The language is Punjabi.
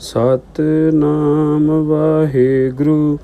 ਸਤਨਾਮ ਵਾਹਿਗੁਰੂ।